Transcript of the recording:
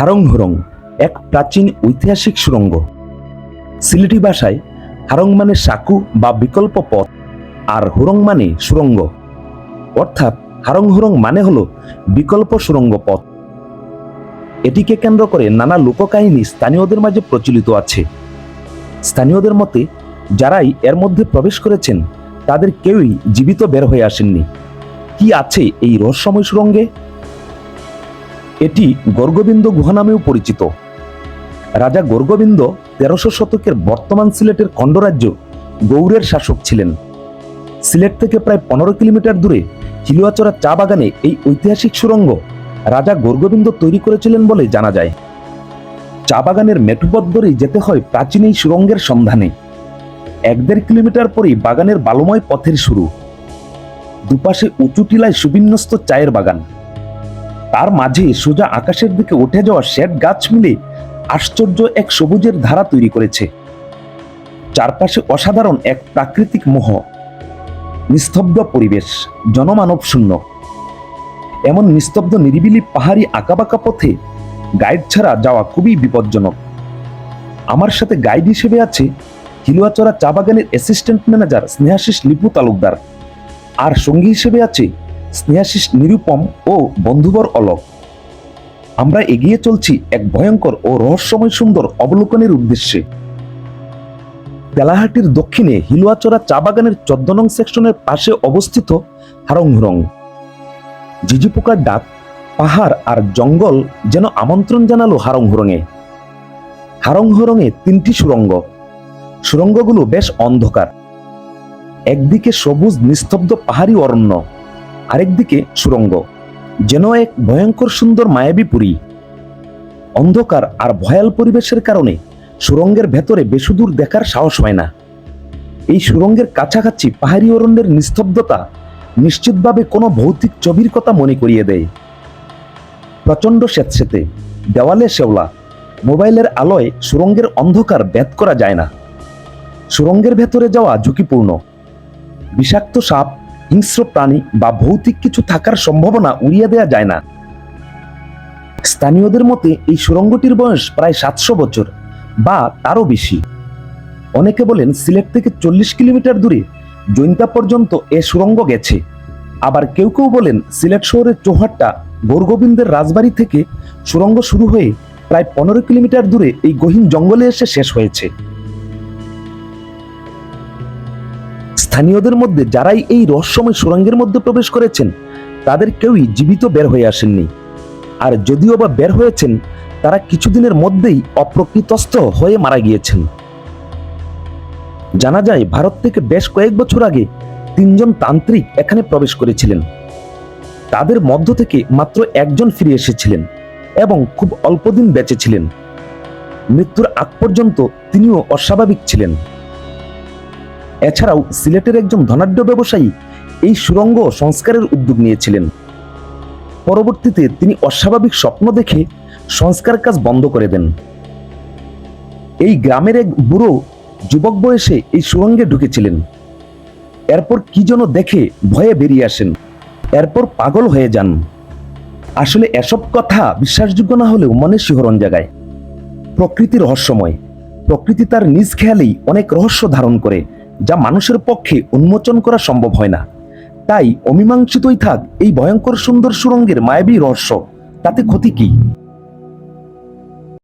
হারং হুরং এক প্রাচীন ঐতিহাসিক সুড়ঙ্গ সিলেটি ভাষায় হারং মানে সাকু বা বিকল্প পথ, আর হুরং মানে সুড়ঙ্গ অর্থাৎ হারং হুরং মানে হলো বিকল্প সুড়ঙ্গ পথ। এটিকে কেন্দ্র করে নানা লোককাহিনী স্থানীয়দের মাঝে প্রচলিত আছে। স্থানীয়দের মতে, যারাই এর মধ্যে প্রবেশ করেছেন, তাদের কেউই জীবিত বের হয়ে আসেননি। কি আছে এই রহস্যময় সুড়ঙ্গে এটি গর্গবিন্দ গুহা নামেও পরিচিত। রাজা গর্গবিন্দ তেরোশো শতকের বর্তমান সিলেটের খণ্ডরাজ্য গৌড়ের শাসক ছিলেন। সিলেট থেকে প্রায় পনেরো কিলোমিটার দূরে হিলুয়াচড়া চা বাগানে এই ঐতিহাসিক সুড়ঙ্গ রাজা গর্গবিন্দ তৈরি করেছিলেন বলে জানা যায়। চা বাগানের মেঠুপথ ধরেই যেতে হয় প্রাচীন এই সুড়ঙ্গের সন্ধানে। এক দেড় কিলোমিটার পরেই বাগানের বালুময় পথের শুরু। দুপাশে উঁচু টিলায় সুবিন্যস্ত চায়ের বাগান। তার মাঝে সোজা আকাশের দিকে উঠে যাওয়া শেড গাছ মিলে আশ্চর্য এক সবুজের ধারা তৈরি করেছে। চারপাশে অসাধারণ এক প্রাকৃতিক মোহ। নিস্তব্ধ পরিবেশ, জনমানব শূন্য। এমন নিস্তব্ধ নিরিবিলি পাহাড়ি আঁকাবাঁকা পথে গাইড ছাড়া যাওয়া খুবই বিপজ্জনক। আমার সাথে গাইড হিসেবে আছে হিলুয়াচড়া চা বাগানের অ্যাসিস্ট্যান্ট ম্যানেজার স্নেহাশিস লিপু তালুকদার। আর সঙ্গী হিসেবে আছে স্নেহাশিস নিরুপম ও বন্ধুবর অলক। আমরা এগিয়ে চলছি এক ভয়ঙ্কর ও রহস্যময় সুন্দর অবলোকনের উদ্দেশ্যে। তেলাহাটির দক্ষিণে হিলুয়াচড়া চা বাগানের চোদ্দ নং সেকশনের পাশে অবস্থিত হারংহুরং ঝিঝি পোকার ডাক, পাহাড় আর জঙ্গল যেন আমন্ত্রণ জানালো হারংহুরঙে হারংহুরঙে তিনটি সুরঙ্গ। সুরঙ্গগুলো বেশ অন্ধকার। একদিকে সবুজ নিস্তব্ধ পাহাড়ি অরণ্য। আরেকদিকে সুরঙ্গ, যেন এক ভয়ঙ্কর সুন্দর মায়াবী পুরী। অন্ধকার আর ভয়াল পরিবেশের কারণে সুরঙ্গের ভেতরে বেশুদূর দেখার সাহস হয় না। এই সুরঙ্গের কাছাকাছি পাহাড়ি অরণ্যের নিস্তব্ধতা নিশ্চিতভাবে কোনো ভৌতিক ছবির কথা মনে করিয়ে দেয়। প্রচণ্ড স্যাঁতস্যাঁতে দেওয়ালে শেওলা মোবাইলের আলোয় সুরঙ্গের অন্ধকার ভেদ করা যায় না। সুরঙ্গের ভেতরে যাওয়া ঝুঁকিপূর্ণ। বিষাক্ত সাপ হিংস্র প্রাণী বা ভৌতিক কিছু থাকার সম্ভাবনা উড়িয়ে দেওয়া যায় না। স্থানীয়দের মতে এই সুরঙ্গটির বয়স প্রায় সাতশো বছর বা তারও বেশি। অনেকে বলেন সিলেট থেকে চল্লিশ কিলোমিটার দূরে জৈন্তা পর্যন্ত এ সুরঙ্গ গেছে। আবার কেউ কেউ বলেন সিলেট শহরের চৌহাট্টা গৌরগোবিন্দের রাজবাড়ি থেকে সুরঙ্গ শুরু হয়ে প্রায় পনেরো কিলোমিটার দূরে এই গহীন জঙ্গলে এসে শেষ হয়েছে। স্থানীয়দের মধ্যে যারাই এই রহস্যময় সুরঙ্গের মধ্যে প্রবেশ করেছেন, তাদের কেউই জীবিত বের হয়ে আসেননি। আর যদিও বা বের হয়েছেন, তারা কিছুদিনের মধ্যেই অপ্রকৃতস্থ হয়ে মারা গিয়েছেন। জানা যায়, ভারত থেকে বেশ কয়েক বছর আগে তিনজন তান্ত্রিক এখানে প্রবেশ করেছিলেন। তাদের মধ্য থেকে মাত্র একজন ফিরে এসেছিলেন এবং খুব অল্পদিন বেঁচেছিলেন মৃত্যুর আগ পর্যন্ত তিনিও অস্বাভাবিক ছিলেন। এছাড়াও সিলেটের একজন ধনাঢ্য ব্যবসায়ী এই সুরঙ্গ সংস্কারের উদ্যোগ নিয়েছিলেন। পরবর্তীতে তিনি অস্বাভাবিক স্বপ্ন দেখে সংস্কার কাজ বন্ধ করে দেন। এই গ্রামের এক বুড়ো যুবক বয়সে এই সুরঙ্গে ঢুকেছিলেন। এরপর কি যেন দেখে ভয়ে বেরিয়ে আসেন। এরপর পাগল হয়ে যান। আসলে এসব কথা বিশ্বাসযোগ্য না হলেও মনে শিহরণ জাগায়। প্রকৃতি রহস্যময়। প্রকৃতি তার নিজ খেয়ালেই অনেক রহস্য ধারণ করে। যা মানুষের পক্ষে উন্মোচন করা সম্ভব হয় না। তাই অমীমাংসিতই থাক এই ভয়ঙ্কর সুন্দর সুরঙ্গের মায়াবী রহস্য। তাতে ক্ষতি কি?